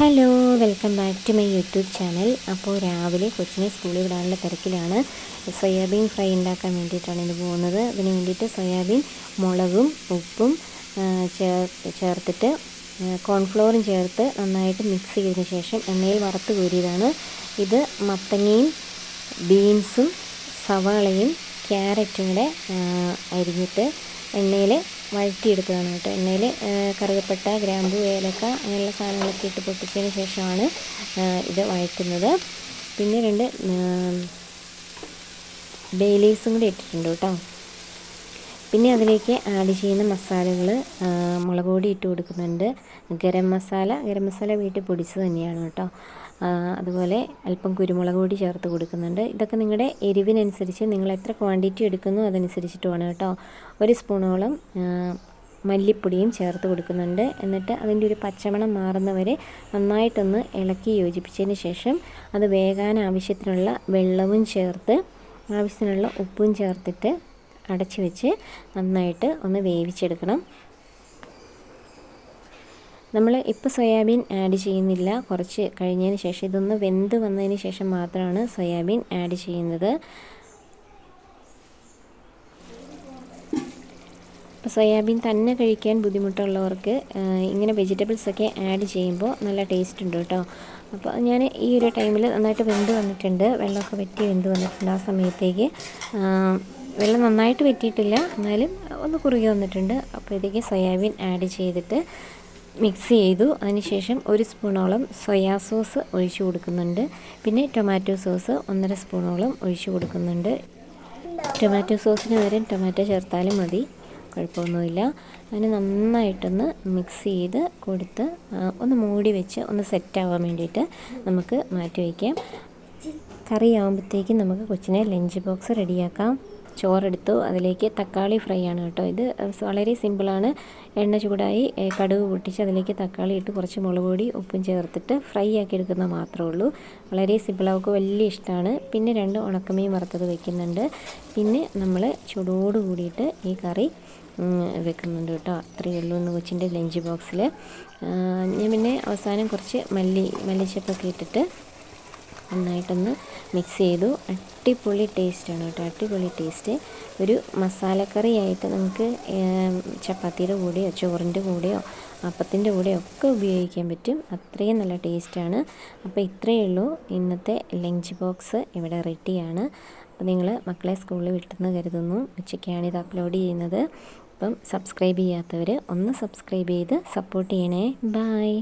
Hello welcome back to my YouTube channel അപ്പോൾ രാവിലെ കൊച്ചിനെ സ്കൂളിൽ വിടാനുള്ള തിരക്കിലാണ്. സോയാബീൻ ഫ്രൈ ഉണ്ടാക്കാൻ വേണ്ടിയിട്ടാണ് ഇത് പോകുന്നത്. അതിന് വേണ്ടിയിട്ട് സോയാബീൻ മുളകും ഉപ്പും ചേർ ചേർത്തിട്ട് കോൺഫ്ലോറും ചേർത്ത് നന്നായിട്ട് മിക്സ് ചെയ്തതിന് ശേഷം എണ്ണയിൽ വറുത്ത് കോരിയതാണ്. ഇത് മത്തങ്ങയും ബീൻസും സവാളയും ക്യാരറ്റും കൂടെ അരിഞ്ഞിട്ട് എണ്ണയിൽ വഴറ്റിയെടുത്തതാണ് കേട്ടോ. എണ്ണയിൽ കറുകപ്പട്ട ഗ്രാമ്പു ഏലക്ക അങ്ങനെയുള്ള സാധനങ്ങളൊക്കെ ഇട്ട് പൊട്ടിച്ചതിന് ശേഷമാണ് ഇത് വഴറ്റുന്നത്. പിന്നെ രണ്ട് ബേലീസും കൂടി ഇട്ടിട്ടുണ്ട് കേട്ടോ. പിന്നെ അതിലേക്ക് ആഡ് ചെയ്യുന്ന മസാലകൾ മുളക് പൊടി ഇട്ട് കൊടുക്കുന്നുണ്ട്. ഗരം മസാല ഗരം മസാല വീട്ടിൽ പൊടിച്ചത് തന്നെയാണ് കേട്ടോ. അതുപോലെ അല്പം കുരുമുളക് പൊടി ചേർത്ത് കൊടുക്കുന്നുണ്ട്. ഇതൊക്കെ നിങ്ങളുടെ എരിവിനനുസരിച്ച് നിങ്ങൾ എത്ര ക്വാണ്ടിറ്റി എടുക്കുന്നു അതനുസരിച്ചിട്ട് വേണം കേട്ടോ. ഒരു സ്പൂണോളം മല്ലിപ്പൊടിയും ചേർത്ത് കൊടുക്കുന്നുണ്ട്. എന്നിട്ട് അതിന്റെ ഒരു പച്ചമണം മാറുന്നവരെ നന്നായിട്ടൊന്ന് ഇളക്കി യോജിപ്പിച്ചതിന് ശേഷം അത് വേകാൻ ആവശ്യത്തിനുള്ള വെള്ളവും ചേർത്ത് ആവശ്യത്തിനുള്ള ഉപ്പും ചേർത്തിട്ട് അടച്ചു വെച്ച് നന്നായിട്ട് ഒന്ന് വേവിച്ചെടുക്കണം. നമ്മൾ ഇപ്പോൾ സോയാബീൻ ആഡ് ചെയ്യുന്നില്ല. കുറച്ച് കഴിഞ്ഞതിന് ശേഷം ഇതൊന്ന് വെന്ത് വന്നതിന് ശേഷം മാത്രമാണ് സോയാബീൻ ആഡ് ചെയ്യുന്നത്. ഇപ്പോൾ സോയാബീൻ തന്നെ കഴിക്കാൻ ബുദ്ധിമുട്ടുള്ളവർക്ക് ഇങ്ങനെ വെജിറ്റബിൾസ് ഒക്കെ ആഡ് ചെയ്യുമ്പോൾ നല്ല ടേസ്റ്റ് ഉണ്ട് കേട്ടോ. അപ്പോൾ ഞാൻ ഈ ഒരു ടൈമിൽ നന്നായിട്ട് വെന്ത് വന്നിട്ടുണ്ട്. വെള്ളമൊക്കെ വെറ്റി വെന്ത് വന്നിട്ടുണ്ട് ആ സമയത്തേക്ക്. വെള്ളം നന്നായിട്ട് വെറ്റിയിട്ടില്ല. എന്നാലും ഒന്ന് കുറുകി വന്നിട്ടുണ്ട്. അപ്പോഴത്തേക്ക് സോയാബീൻ ആഡ് ചെയ്തിട്ട് മിക്സ് ചെയ്തു അതിനുശേഷം ഒരു സ്പൂണോളം സോയാ സോസ് ഒഴിച്ചു കൊടുക്കുന്നുണ്ട്. പിന്നെ ടൊമാറ്റോ സോസ് ഒന്നര സ്പൂണോളം ഒഴിച്ചു കൊടുക്കുന്നുണ്ട്. ടൊമാറ്റോ സോസിന് പകരം ടൊമാറ്റോ ചേർത്താലും മതി. കുഴപ്പമൊന്നുമില്ല. അതിന് നന്നായിട്ടൊന്ന് മിക്സ് ചെയ്ത് കൊടുത്ത് ഒന്ന് മൂടി വെച്ച് ഒന്ന് സെറ്റാവാൻ വേണ്ടിയിട്ട് നമുക്ക് മാറ്റി വയ്ക്കാം. കറി ആകുമ്പോഴത്തേക്കും നമുക്ക് കൊച്ചിനെ ലഞ്ച് ബോക്സ് റെഡിയാക്കാം. ചോറെടുത്തു. അതിലേക്ക് തക്കാളി ഫ്രൈ ആണ് കേട്ടോ ഇത്. വളരെ സിമ്പിളാണ് എണ്ണ ചൂടായി കടുക് പൊട്ടിച്ച് അതിലേക്ക് തക്കാളി ഇട്ട് കുറച്ച് മുളക് പൊടി ഉപ്പും ചേർത്തിട്ട് ഫ്രൈ ആക്കി എടുക്കുന്നത് മാത്രമേ ഉള്ളൂ. വളരെ സിമ്പിൾ അവൾക്ക് വലിയ ഇഷ്ടമാണ്. പിന്നെ രണ്ട് ഉണക്കമീൻ വറുത്തത് വെക്കുന്നുണ്ട്. പിന്നെ നമ്മൾ ചൂടോട് കൂടിയിട്ട് ഈ കറി വെക്കുന്നുണ്ട് കേട്ടോ. അത്രയേ ഉള്ളൂ എന്ന് കൊച്ചിന്റെ ലഞ്ച് ബോക്സിൽ ഞാൻ പിന്നെ അവസാനം കുറച്ച് മല്ലി മല്ലിച്ചപ്പൊക്കെ ഇട്ടിട്ട് നന്നായിട്ടൊന്ന് മിക്സ് ചെയ്തു. അടിപൊളി ടേസ്റ്റാണ് കേട്ടോ. അടിപൊളി ടേസ്റ്റ് ഒരു മസാലക്കറിയായിട്ട് നമുക്ക് ചപ്പാത്തിയുടെ കൂടെയോ ചോറിന്റെ കൂടെയോ അപ്പത്തിന്റെ കൂടെയോ ഒക്കെ ഉപയോഗിക്കാൻ പറ്റും. അത്രയും നല്ല ടേസ്റ്റാണ് അപ്പോൾ ഇത്രയേ ഉള്ളൂ. ഇന്നത്തെ ലഞ്ച് ബോക്സ് ഇവിടെ റെഡിയാണ് അപ്പോൾ നിങ്ങൾ മക്കളെ സ്കൂളിൽ വിട്ടെന്ന് കരുതുന്നു. ഉച്ചയ്ക്കാണ് ഇത് അപ്ലോഡ് ചെയ്യുന്നത്. അപ്പം സബ്സ്ക്രൈബ് ചെയ്യാത്തവർ ഒന്ന് സബ്സ്ക്രൈബ് ചെയ്ത് സപ്പോർട്ട് ചെയ്യണേ. ബായ്